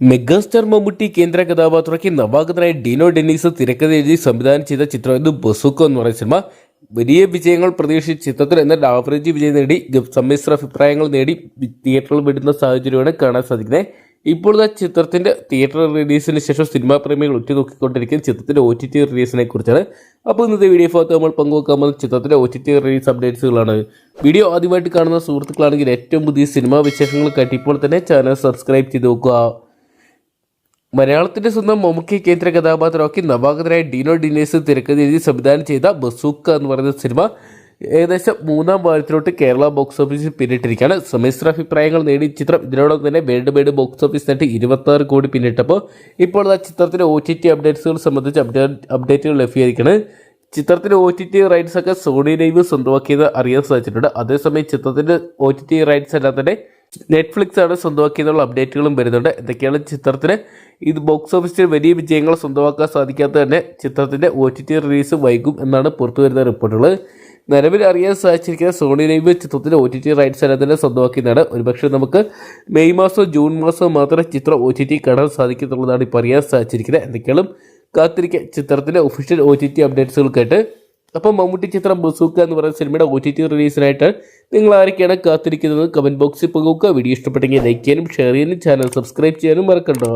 Megastar Mammootty കേന്ദ്ര കഥാപാത്രമാക്കി നവാഗതനായ dino Dennis തിരക്കഥ എഴുതി സംവിധാനം ചെയ്ത ചിത്രമായിരുന്നു ബസുക്കോ എന്ന് പറയുന്ന സിനിമ. വലിയ വിജയങ്ങൾ പ്രതീക്ഷിച്ച ചിത്രത്തിൽ എന്നാൽ ആവറേജ് വിജയം നേടി സമ്മിശ്ര അഭിപ്രായങ്ങൾ നേടി തിയേറ്ററിൽ വിടുന്ന സാഹചര്യമാണ് കാണാൻ സാധിക്കുന്നത്. ഇപ്പോൾ ആ ചിത്രത്തിന്റെ തിയേറ്റർ റിലീസിന് ശേഷം സിനിമാ പ്രേമികൾ ഉറ്റുനോക്കിക്കൊണ്ടിരിക്കുന്ന ചിത്രത്തിന്റെ ഒ ടി ടി റിലീസിനെ കുറിച്ചാണ്. അപ്പോൾ ഇന്നത്തെ വീഡിയോ ഭാഗത്ത് നമ്മൾ പങ്കുവെക്കാൻ പോകുന്ന ചിത്രത്തിന്റെ ഒ ടി ടി റിലീസ് അപ്ഡേറ്റ്സുകളാണ്. വീഡിയോ ആദ്യമായിട്ട് കാണുന്ന സുഹൃത്തുക്കളാണെങ്കിൽ ഏറ്റവും പുതിയ സിനിമാ വിശേഷങ്ങൾ ഇപ്പോൾ തന്നെ ചാനൽ സബ്സ്ക്രൈബ് ചെയ്ത് നോക്കുക മലയാളത്തിന്റെ സ്വന്തം മമ്മൂക്കി കേന്ദ്ര കഥാപാത്രമാക്കി നവാഗതനായ ഡീനോ ഡിനേസ് തിരക്കഥ സംവിധാനം ചെയ്ത ബസൂക്ക എന്ന് പറയുന്ന സിനിമ ഏകദേശം മൂന്നാം വാരത്തിലോട്ട് കേരള ബോക്സ് ഓഫീസിൽ പിന്നിട്ടിരിക്കുകയാണ്. സമ്മിശ്ര അഭിപ്രായങ്ങൾ നേടി ചിത്രം ഇതിനോടൊപ്പം തന്നെ വേൾഡ് വൈഡ് ബോക്സ് ഓഫീസ് നേട്ടി ഇരുപത്തി ആറ് കോടി പിന്നിട്ടപ്പോൾ ഇപ്പോൾ ആ ചിത്രത്തിന്റെ ഒ ടി ടി അപ്ഡേറ്റ്സുകൾ സംബന്ധിച്ച് അപ്ഡേറ്റ് അപ്ഡേറ്റുകൾ ലഭ്യമായിരിക്കുകയാണ്. ചിത്രത്തിന്റെ ഒ ടി ടി റൈറ്റ്സ് ഒക്കെ സോണി ലൈവ് സ്വന്തമാക്കിയത് അറിയാൻ സാധിച്ചിട്ടുണ്ട്. അതേസമയം ചിത്രത്തിന്റെ ഒ ടി ടി റൈറ്റ്സ് എല്ലാം തന്നെ നെറ്റ്ഫ്ലിക്സ് ആണ് സ്വന്തമാക്കിയെന്നുള്ള അപ്ഡേറ്റുകളും വരുന്നുണ്ട്. എന്തൊക്കെയാണ് ചിത്രത്തിന്? ഇത് ബോക്സ് ഓഫീസിൽ വലിയ വിജയങ്ങൾ സ്വന്തമാക്കാൻ സാധിക്കാത്ത തന്നെ ചിത്രത്തിന്റെ ഒ ടി ടി റിലീസ് വൈകും എന്നാണ് പുറത്തു വരുന്ന റിപ്പോർട്ടുകൾ നിലവിൽ അറിയാൻ സാധിച്ചിരിക്കുന്ന സോണി ലൈവ് ചിത്രത്തിന്റെ ഒ ടി ടി റൈറ്റ്സ് എല്ലാം തന്നെ സ്വന്തമാക്കിയതാണ് ഒരുപക്ഷെ നമുക്ക് മെയ് മാസമോ ജൂൺ മാസമോ മാത്രമേ ചിത്രം ഒ ടി ടി കാണാൻ സാധിക്കത്തുള്ളതാണ് ഇപ്പോൾ അറിയാൻ സാധിച്ചിരിക്കുന്നത്. എന്തൊക്കെയാണ് കാത്തിരിക്കുക. ചിത്രത്തിന്റെ ഒഫീഷ്യൽ ഒ ടി ടി അപ്ഡേറ്റ്സുകൾക്കായിട്ട് അപ്പം മമ്മൂട്ടി ചിത്രം ബസൂക്ക എന്ന് പറയുന്ന സിനിമയുടെ ഒ ടി ടി റിലീസിനായിട്ട് നിങ്ങൾ ആരൊക്കെയാണ് കാത്തിരിക്കുന്നത്? കമന്റ് ബോക്സിൽ പങ്കുവെക്കുക വീഡിയോ ഇഷ്ടപ്പെട്ടെങ്കിൽ ലൈക്ക് ചെയ്യാനും ഷെയർ ചെയ്യാനും ചാനൽ സബ്സ്ക്രൈബ് ചെയ്യാനും മറക്കണ്ടോ.